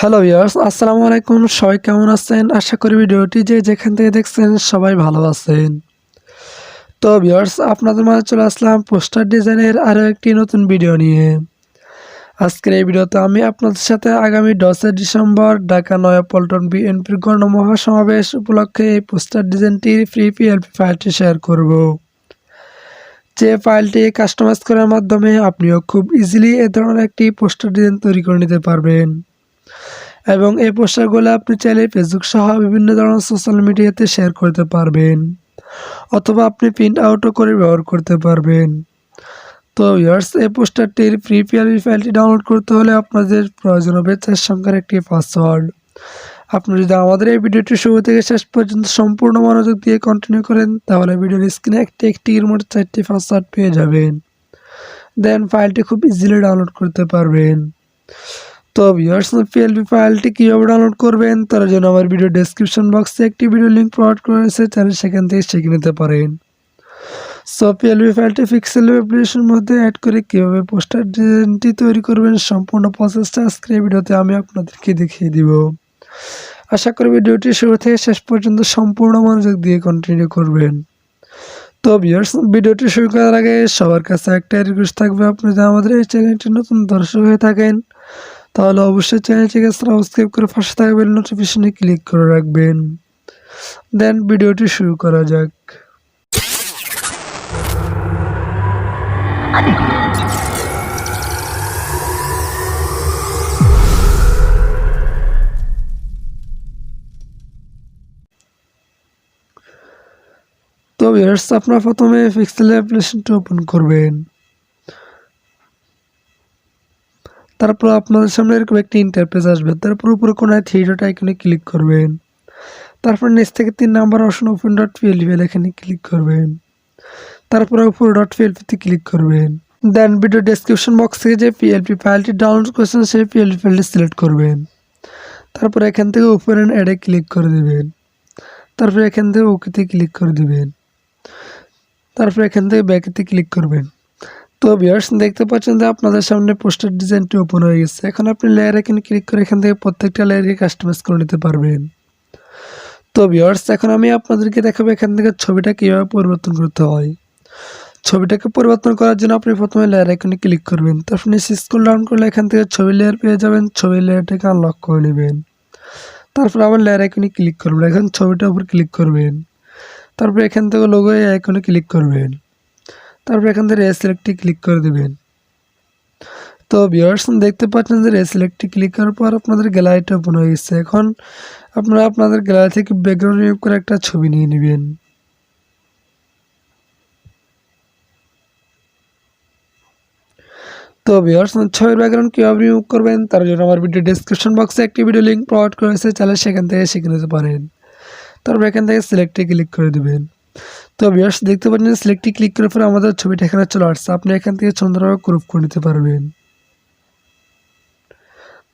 Hello years আসসালামু আলাইকুম সবাই কেমন আছেন? আশা করি ভিডিওটি যে যেখান থেকে দেখছেন সবাই ভালো আছেন। তো ভিউয়ার্স আপনাদের মাঝে চলে আসলাম পোস্টার ডিজাইনের আরও একটি নতুন ভিডিও নিয়ে। আজকের এই ভিডিওতে আমি আপনাদের সাথে আগামী দশই ডিসেম্বর ঢাকা নয়াপল্টন বিএনপির গণ মহাসমাবেশ উপলক্ষে এই পোস্টার ডিজাইনটির ফ্রি পিএলপি ফাইলটি শেয়ার করব। যে ফাইলটি কাস্টমাইজ করার মাধ্যমে আপনিও খুব ইজিলি এ ধরনের একটি পোস্টার ডিজাইন তৈরি করে নিতে পারবেন। এবং এই পোস্টারগুলো আপনি চাইলে ফেসবুক সহ বিভিন্ন ধরনের সোশ্যাল মিডিয়াতে শেয়ার করতে পারবেন, অথবা আপনি প্রিন্ট আউটও করে ব্যবহার করতে পারবেন। তো ইয়ার্স এই পোস্টারটির ফ্রি পিআরবি ফাইলটি ডাউনলোড করতে হলে আপনাদের প্রয়োজন হবে চার সংখ্যার একটি পাসওয়ার্ড আপনি যদি আমাদের এই ভিডিওটি শুরু থেকে শেষ পর্যন্ত সম্পূর্ণ মনোযোগ দিয়ে কন্টিনিউ করেন, তাহলে ভিডিওর স্ক্রিনে একটি একটির মোট চারটি পাসওয়ার্ড পেয়ে যাবেন। দেন ফাইলটি খুব ইজিলি ডাউনলোড করতে পারবেন। তো ভিউয়ার্স পিএলপি ফাইলটি কীভাবে ডাউনলোড করবেন? তার জন্য আমার ভিডিও ডেসক্রিপশন বক্সে একটি ভিডিও লিঙ্ক প্রোভাইড করেছে চাইলে সেখান থেকে শিখে নিতে পারেন। সো পিএলপি ফাইলটি পিক্সেল অ্যাপ্লিকেশনের মধ্যে অ্যাড করে কীভাবে পোস্টার ডিজাইনটি তৈরি করবেন, সম্পূর্ণ প্রসেসটা আজকের ভিডিওতে আমি আপনাদেরকে দেখিয়ে দিব। আশা করি ভিডিওটি শুরু থেকে শেষ পর্যন্ত সম্পূর্ণ মনোযোগ দিয়ে কন্টিনিউ করবেন। তো ভিউয়ার্স ভিডিওটি শুরু করার আগে সবার কাছে একটা রিকোয়েস্ট থাকবে, আপনি যদি আমাদের এই চ্যানেলটি নতুন দর্শক হয়ে থাকেন তাহলে অবশ্যই চ্যানেলটিকে সাবস্ক্রাইব করে পাশে থাকা বেল নোটিফিকেশনে ক্লিক করে রাখবেন। দেন ভিডিওটি শুরু করা যাক। তো ভিউয়ার্স আপনারা প্রথমে পিক্সেল অ্যাপ্লিকেশনটি ওপেন করবেন। তারপর আপনাদের সামনে এরকম একটি ইন্টারফেস আসবে। তারপর উপরে কোনায় থ্রি ডট আইকনে ক্লিক করবেন। তারপর নিচ থেকে তিন number option open dot PLP এখানে ক্লিক করবেন। তারপরে উপরে ডট পিএলপিতে ক্লিক করবেন। দেন ভিডিও ডেসক্রিপশন বক্স থেকে যে পিএলপি ফাইলটি ডাউনলোড করেছেন, সেই পিএলপি ফাইলটি সিলেক্ট করবেন। তারপর এখান থেকে উপরে অ্যাডে ক্লিক করে দেবেন। তারপর এখান থেকে ওকেতে ক্লিক করে দেবেন। তারপর এখান থেকে ব্যাকেতে ক্লিক করবেন। তো ভিউয়ার্স দেখতে পাচ্ছেন যে আপনাদের সামনে পোস্টার ডিজাইনটি ওপেন হয়ে গেছে। এখন আপনি লেয়ার এখানে ক্লিক করে এখান থেকে প্রত্যেকটা লেয়ারকে কাস্টমাইজ করে নিতে পারবেন। তো ভিউয়ার্স এখন আমি আপনাদেরকে দেখাবো এখান থেকে ছবিটা কীভাবে পরিবর্তন করতে হয়। ছবিটাকে পরিবর্তন করার জন্য আপনি প্রথমে লেয়ার এখানে ক্লিক করবেন। তারপর নিচে স্ক্রল ডাউন করলে এখান থেকে ছবি লেয়ার পেয়ে যাবেন। ছবি লেয়ারটাকে আনলক করে নেবেন। তারপর আবার লেয়ার আইকনে ক্লিক করবেন। এখন ছবিটার উপর ক্লিক করবেন। তারপর এখান থেকে লোগো আইকনে ক্লিক করবেন। তারপর এখান থেকে রেসিলেক্টে ক্লিক করে দেবেন। তো ভিউয়ার্স দেখতে পাচ্ছেন যে রেসিলেক্টে ক্লিক করার পর আপনাদের গ্যালারিটা ওপেন হয়ে গেছে। এখন আপনারা আপনাদের গ্যালারি থেকে ব্যাকগ্রাউন্ড রিমুভ করে একটা ছবি নিয়ে নেবেন। তো ভিউয়ার্স ছবির ব্যাকগ্রাউন্ড কীভাবে রিমুভ করবেন তার জন্য আমার ভিডিও ডেসক্রিপশন বক্সে একটি ভিডিও লিঙ্ক প্রোভাইড করেছে চাইলে সেখান থেকে শিখে নিতে পারেন। তারপর এখান থেকে সিলেক্টে ক্লিক করে দেবেন। তো ভিউয়ার্স দেখতে পাচ্ছেন সিলেক্টে ক্লিক করার পরে আমাদের ছবিটা এখানে চলে আসছে। আপনি এখান থেকে সুন্দরভাবে গ্রুপ করে নিতে পারবেন।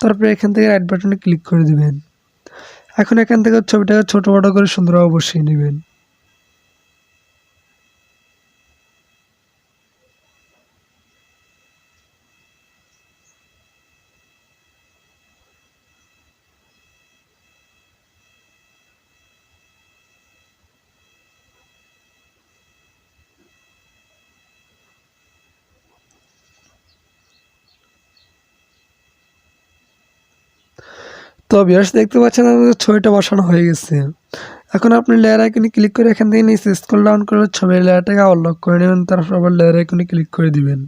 তারপরে এখান থেকে রাইট বাটনে ক্লিক করে দেবেন। এখন এখান থেকে ছবিটাকে ছোটো বড়ো করে সুন্দরভাবে বসিয়ে নেবেন। তো ভিউয়ার্স দেখতে পাচ্ছেন ছবিটা বসানো হয়ে গেছে। এখন আপনি লেয়ার আইকনে ক্লিক করে এখান থেকে নিচে স্ক্রল ডাউন করে ছবির লেয়ারটাকে আনলক করে নেবেন, তারপর আবার লেয়ার আইকনে ক্লিক করে দিবেন।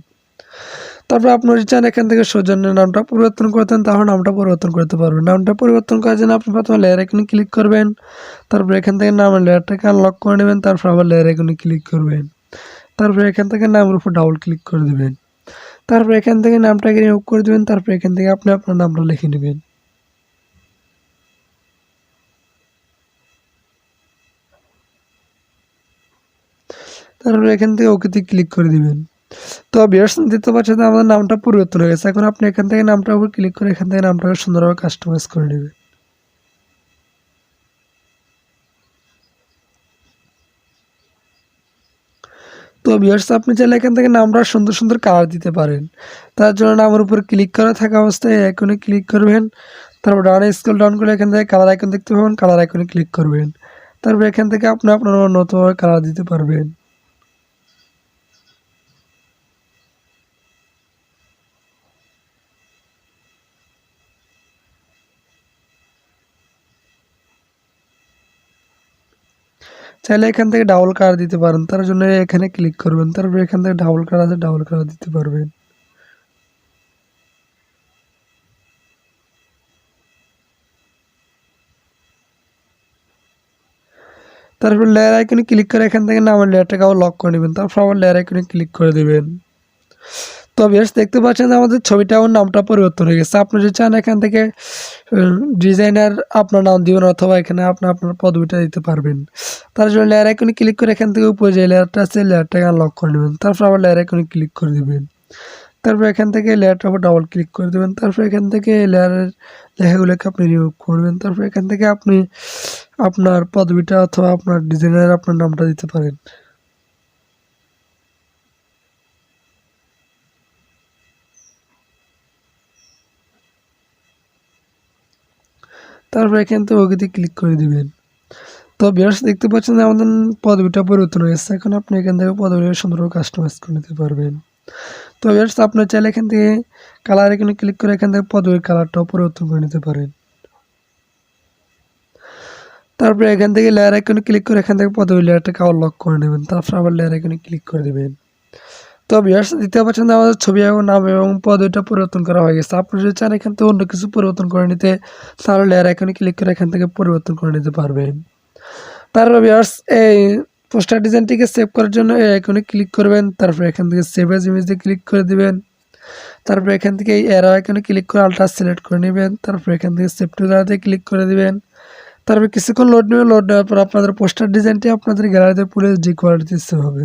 তারপর আপনি যদি চান এখান থেকে সৌজন্যের নামটা পরিবর্তন করতেন তাহলে নামটা পরিবর্তন করতে পারবেন। নামটা পরিবর্তন করার জন্য আপনি প্রথমে লেয়ার আইকনে ক্লিক করবেন, তারপর এখান থেকে নামের লেয়ারটাকে আনলক করে নেবেন, তারপর আবার লেয়ার আইকনে ক্লিক করবেন। তারপর এখান থেকে নামের উপর ডাবল ক্লিক করে দেবেন। তারপর এখান থেকে নামটাকে রিমুভ করে দেবেন, তারপর এখান থেকে আপনি আপনার নামটা লিখে নেবেন। তারপরে এখান থেকে ওকেতে ক্লিক করে দিবেন। তো বিয়ার্স দিতে পারছেন আমাদের নামটা পরিবর্তন হয়ে গেছে। এখন আপনি এখান থেকে নামটার উপর ক্লিক করে এখান থেকে নামটাকে সুন্দরভাবে কাস্টমাইজ করে নেবেন। তো বিয়ার্স আপনি চাইলে এখান থেকে নামটা সুন্দর সুন্দর কালার দিতে পারেন। তার জন্য নামের উপর ক্লিক করা থাকা অবস্থায় এখনই ক্লিক করবেন। তারপর ডানে স্কুল ডাউন করে এখান থেকে কালার আইকন দেখতে পাবেন। কালার আইকনে ক্লিক করবেন। তারপর এখান থেকে আপনি আপনার নতুনভাবে কালার দিতে পারবেন। চাইলে এখান থেকে ডাবল কালার দিতে পারেন। তার জন্য এখানে ক্লিক করবেন। তারপর এখান থেকে ডাবল কালার আছে ডাবল কালার দিতে পারবেন। তারপর লেয়ার আইকনে ক্লিক করে এখান থেকে নামের লেয়ারটাকে আবার লক করে নেবেন। তারপর আবার লেয়ার আইকনে ক্লিক করে দেবেন। তো বেশ দেখতে পাচ্ছেন আমাদের ছবিটা ওর নামটা পরিবর্তন হয়ে গেছে। আপনি যদি চান এখান থেকে ডিজাইনার আপনার নাম দিবেন অথবা এখানে আপনি আপনার পদবিটা দিতে পারবেন। তার জন্য লেয়ার আইকনে ক্লিক করে এখান থেকে উপরে যে লেয়ারটা আছে লেয়ারটাকে আনলক করে নেবেন। তারপর আবার লেয়ার আইকনে ক্লিক করে দেবেন। তারপর এখান থেকে লেয়ারটার উপর ডাবল ক্লিক করে দেবেন। তারপর এখান থেকে লেয়ারের লেখাগুলোকে আপনি রিমুভ করবেন তারপর এখান থেকে আপনি আপনার পদবিটা অথবা আপনার ডিজাইনার আপনার নামটা দিতে পারেন। তারপর এখান থেকে ওকেতে ক্লিক করে দিবেন। তো বিয়ার্স দেখতে পাচ্ছেন যে আমাদের পদবিটা পরিবর্তন হয়েছে এখন আপনি এখান থেকে পদবিটা সুন্দরভাবে কাস্টমাইজ করে নিতে পারবেন। তো বিয়ার্স আপনার চাইলে এখান থেকে কালার এখানে ক্লিক করে এখান থেকে পদবির কালারটাও পরিবর্তন করে নিতে পারেন। তারপরে এখান থেকে লেয়ার আইকনে ক্লিক করে এখান থেকে পদবি লেয়ারটাকে আবার লক করে নেবেন। তারপর আবার লেয়ার আইকনে ক্লিক করে দেবেন। তো বিয়ার্স দ্বিতীয় পাচ্ছেন আমাদের ছবি এবং নাম এবং পদবিটা পরিবর্তন করা হয়ে গেছে। আপনি যদি চান এখান থেকে অন্য কিছু পরিবর্তন করে নিতে, তাহলে লেয়ার এখানে ক্লিক করে এখান থেকে পরিবর্তন করে নিতে পারবেন। তারপর বিয়ার্স এই পোস্টার ডিজাইনটিকে সেভ করার জন্য এই আইকনে ক্লিক করবেন। তারপর এখান থেকে সেভ এজ ইমেজে ক্লিক করে দিবেন। তারপর এখান থেকে এই এরো আইকনে ক্লিক করে আলট্রা সিলেক্ট করে নেবেন। তারপর এখান থেকে সেভ টু গ্যালারিতে ক্লিক করে দিবেন। তারপর কিছুক্ষণ লোড নেবেন। লোড নেওয়ার পর আপনাদের পোস্টার ডিজাইনটি আপনাদের গ্যালারিতে পুরো যে কোয়ালিটি সেভ হবে।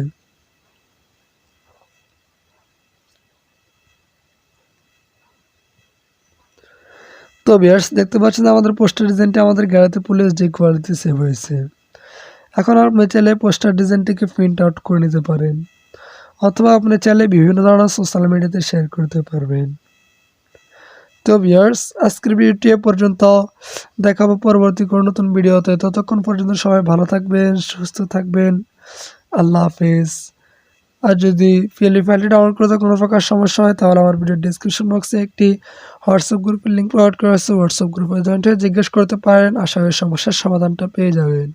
তো বিয়ার্স দেখতে পাচ্ছেন আমাদের পোস্টার ডিজাইনটি আমাদের গ্যালারিতে পুলিশ যে কোয়ালিটি সেভ হয়েছে। এখন আপনি চাইলে পোস্টার ডিজাইনটিকে প্রিন্ট আউট করে নিতে পারেন, অথবা আপনি চাইলে বিভিন্ন ধরনের সোশ্যাল মিডিয়াতে শেয়ার করতে পারবেন। তো ভিউয়ার্স আজকের ভিডিওটি এ পর্যন্ত। দেখাবো পরবর্তী কোনো নতুন ভিডিওতে। ততক্ষণ পর্যন্ত সবাই ভালো থাকবেন, সুস্থ থাকবেন। আল্লাহ হাফেজ। আর যদি পিএলই ফাইলটি ডাউনলোড করতে কোনো প্রকার সমস্যা হয়, তাহলে আমার ভিডিও ডিসক্রিপশন বক্সে একটি হোয়াটসঅ্যাপ গ্রুপের লিঙ্ক প্রোভাইড করা হচ্ছে হোয়াটসঅ্যাপ গ্রুপে জয়েন্ট হয়ে জিজ্ঞেস করতে পারেন, আশা করি সমস্যার সমাধানটা পেয়ে যাবেন।